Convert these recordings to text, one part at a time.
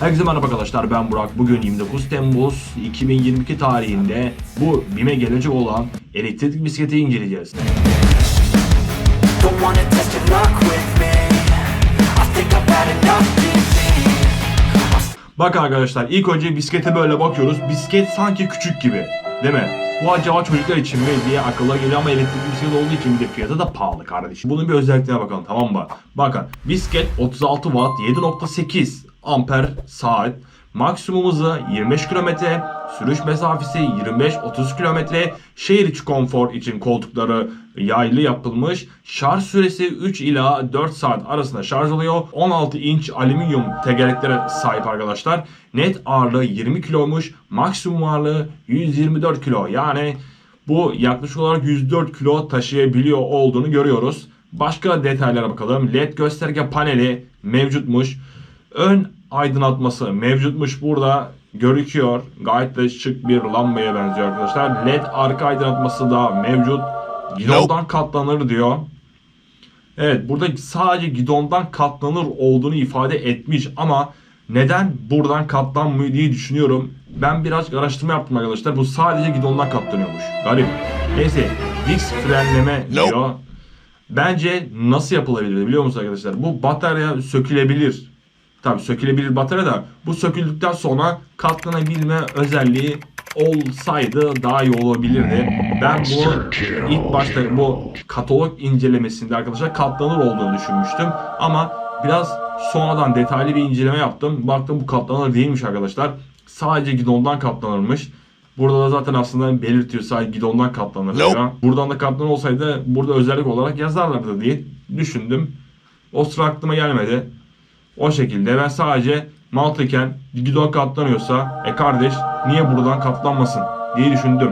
Herkese merhaba arkadaşlar ben Burak. Bugün 29 Temmuz 2022 tarihinde bu BİM'e gelecek olan elektrikli bisikleti inceleyeceğiz. Bakın arkadaşlar ilk önce bisiklete böyle bakıyoruz. Bisiklet sanki küçük gibi. Değil mi? Bu acaba çocuklar için mi diye akılla geliyor ama elektrikli bisiklet olduğu için bir de fiyatı da pahalı kardeşim. Bunun bir özelliklerine bakalım tamam mı? Bakın bisiklet 36 watt 7.8 amper saat. Maksimum hızı 25 km, sürüş mesafesi 25-30 km, şehir içi konfor için koltukları yaylı yapılmış, şarj süresi 3 ila 4 saat arasında şarj oluyor. 16 inç alüminyum tekerleklere sahip arkadaşlar. Net ağırlığı 20 kiloymuş, maksimum ağırlığı 124 kilo. Yani bu yaklaşık olarak 104 kilo taşıyabiliyor olduğunu görüyoruz. Başka detaylara bakalım. LED gösterge paneli mevcutmuş. Ön aydınlatması mevcutmuş burada görüküyor. Gayet de şık bir lambaya benziyor arkadaşlar. LED arka aydınlatması da mevcut. Gidondan katlanır diyor. Evet burada sadece gidondan katlanır olduğunu ifade etmiş ama neden buradan katlanmıyor diye düşünüyorum. Ben biraz araştırma yaptım arkadaşlar. Bu sadece gidondan katlanıyormuş. Garip. Neyse. Dix frenleme diyor. Bence nasıl yapılabilir biliyor musunuz arkadaşlar? Bu batarya sökülebilir. Tabii sökülebilir batarya da bu söküldükten sonra katlanabilme özelliği olsaydı daha iyi olabilirdi. Ben bunu ilk başta bu katalog incelemesinde arkadaşlar katlanır olduğunu düşünmüştüm. Ama biraz sonradan detaylı bir inceleme yaptım. Baktım bu katlanır değilmiş arkadaşlar. Sadece gidondan katlanırmış. Burada da zaten aslında belirtiyor sadece gidondan katlanır diyor. Buradan da katlanır olsaydı burada özellik olarak yazarlardı diye düşündüm. O sıra aklıma gelmedi. O şekilde ben sadece mantıken gidon katlanıyorsa e kardeş niye buradan katlanmasın diye düşündüm.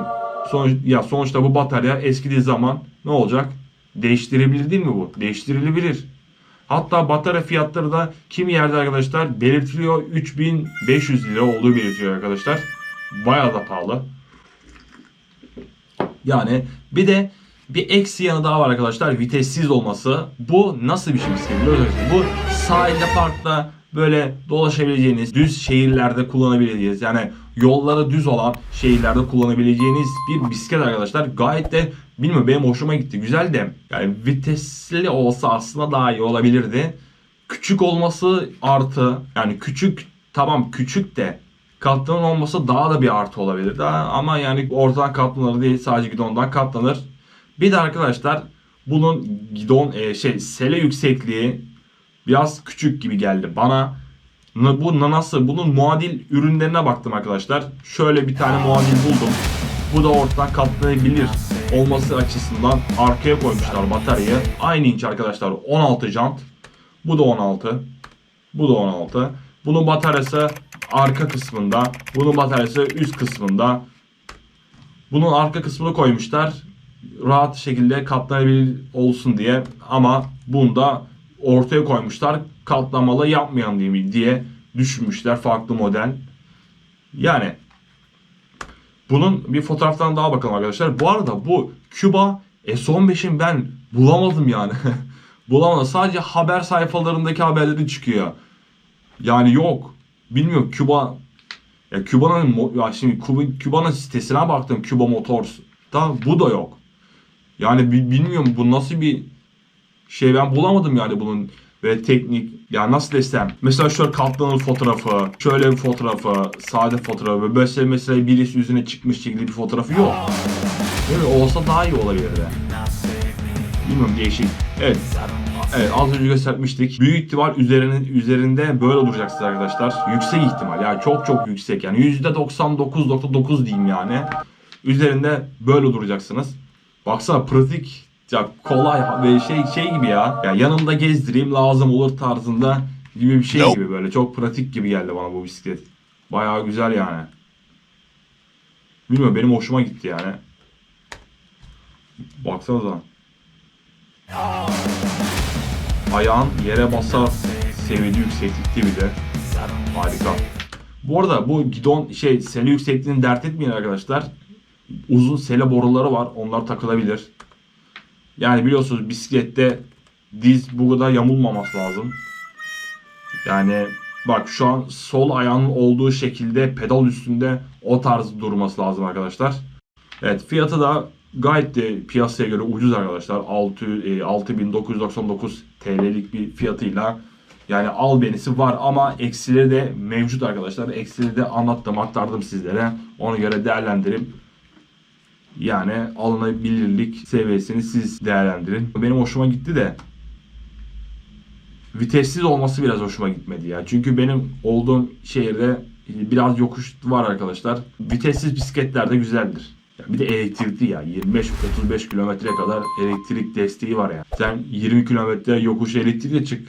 Sonuç, ya sonuçta bu batarya eskidiği zaman ne olacak? Değiştirebilir değil mi bu? Değiştirilebilir. Hatta batarya fiyatları da kimi yerde arkadaşlar belirtiliyor 3500 lira olduğu belirtiyor arkadaşlar. Bayağı da pahalı. Yani bir de bir eksi yanı daha var arkadaşlar. Vitessiz olması. Bu nasıl bir şey? Bu sahilde parkta böyle dolaşabileceğiniz, düz şehirlerde kullanabileceğiniz yani yolları düz olan şehirlerde kullanabileceğiniz bir bisiklet arkadaşlar. Gayet de bilmiyorum benim hoşuma gitti. Güzel de yani vitesli olsa aslında daha iyi olabilirdi. Küçük olması artı yani küçük tamam küçük de katlanır olması daha da bir artı olabilir. Daha, ama yani ortadan katlanır değil sadece gidondan katlanır. Bir de arkadaşlar bunun gidon e, şey sele yüksekliği biraz küçük gibi geldi bana. Bu na- nasıl? Bunun muadil ürünlerine baktım arkadaşlar. Şöyle bir tane muadil buldum. Bu da ortadan katlanabilir olması açısından arkaya koymuşlar bataryayı. Aynı inç arkadaşlar 16 jant. Bu da 16. Bu da 16. Bunun bataryası arka kısmında. Bunun bataryası üst kısmında. Bunun arka kısmını koymuşlar. Rahat şekilde katlanabilir olsun diye. Ama bunu da ortaya koymuşlar. Katlamalı yapmayan diye, diye düşünmüşler farklı model. Yani bunun bir fotoğraftan daha bakalım arkadaşlar. Bu arada bu Cuba S15'in ben bulamadım yani. bulamadım. Sadece haber sayfalarındaki haberleri çıkıyor. Yani yok. Bilmiyorum Küba ya Küba'nın ya şimdi Küba- Küba'nın sitesine baktım Küba Motors. Da bu da yok. Yani bi- bilmiyorum bu nasıl bir şey ben bulamadım yani bunun ve teknik ya nasıl desem mesela şöyle katlanır fotoğrafı şöyle bir fotoğrafı sade fotoğrafı böyle mesela birisi yüzüne çıkmış şekilde bir fotoğrafı yok. Değil mi? Olsa daha iyi olabilirdi. Bilmiyorum değişik. Evet. Evet az önce göstermiştik. Büyük ihtimal üzerinin üzerinde böyle duracaksınız arkadaşlar. Yüksek ihtimal yani çok çok yüksek yani %99.9 diyeyim yani. Üzerinde böyle duracaksınız. Baksana pratik ya kolay ve şey şey gibi ya. Ya yanımda gezdireyim lazım olur tarzında gibi bir şey gibi böyle. Çok pratik gibi geldi bana bu bisiklet. Bayağı güzel yani. Bilmiyorum benim hoşuma gitti yani. Baksanıza. Ayağın yere basar seviyede yükseklikte bir de. Harika. Bu arada bu gidon şey sele yüksekliğini dert etmeyin arkadaşlar. Uzun sele boruları var. Onlar takılabilir. Yani biliyorsunuz bisiklette diz bu kadar yamulmaması lazım. Yani Bak şu an sol ayağının olduğu şekilde pedal üstünde o tarz durması lazım arkadaşlar. Evet fiyatı da gayet de piyasaya göre ucuz arkadaşlar. 6, e, 6999 TL'lik bir fiyatıyla yani al benisi var ama eksileri de mevcut arkadaşlar. Eksileri de anlattım aktardım sizlere. Ona göre değerlendirip yani alınabilirlik seviyesini siz değerlendirin. Benim hoşuma gitti de vitessiz olması biraz hoşuma gitmedi ya. Çünkü benim olduğum şehirde biraz yokuş var arkadaşlar. Vitessiz bisikletler de güzeldir. Bir de elektrikli ya. 25-35 kilometreye kadar elektrik desteği var ya. Sen 20 kilometre yokuş elektrikle çık.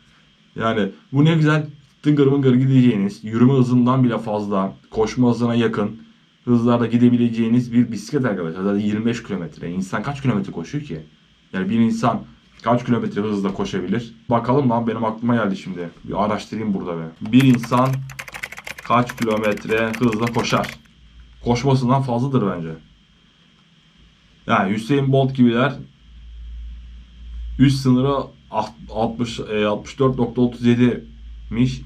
yani bu ne güzel tıngır mıngır gideceğiniz, yürüme hızından bile fazla, koşma hızına yakın hızlarda gidebileceğiniz bir bisiklet arkadaşlar. Zaten 25 kilometre. İnsan kaç kilometre koşuyor ki? Yani bir insan kaç kilometre hızla koşabilir? Bakalım lan benim aklıma geldi şimdi. Bir araştırayım burada be. Bir insan kaç kilometre hızla koşar? Koşmasından fazladır bence. Yani Hüseyin Bolt gibiler üst sınırı alt- 60 e, 64.37'miş.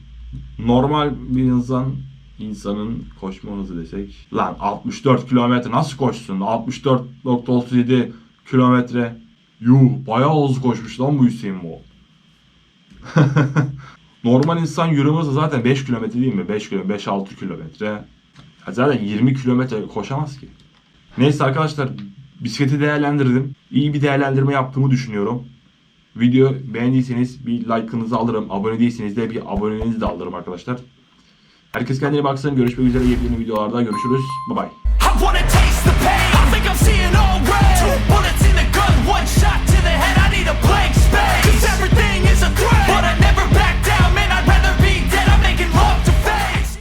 Normal bir insan insanın koşma hızı desek. Lan 64 kilometre nasıl koşsun? 64.37 kilometre. Yuh bayağı hızlı koşmuş lan bu Hüseyin Bolt. Normal insan yürüme hızı zaten 5 kilometre değil mi? 5 kilometre, 5-6 kilometre. Zaten 20 kilometre koşamaz ki. Neyse arkadaşlar bisikleti değerlendirdim. İyi bir değerlendirme yaptığımı düşünüyorum. Video beğendiyseniz bir like'ınızı alırım. Abone değilseniz de bir aboneliğinizi de alırım arkadaşlar. Herkes kendine baksın. Görüşmek üzere yepyeni videolarda. Görüşürüz. Bye bye. But I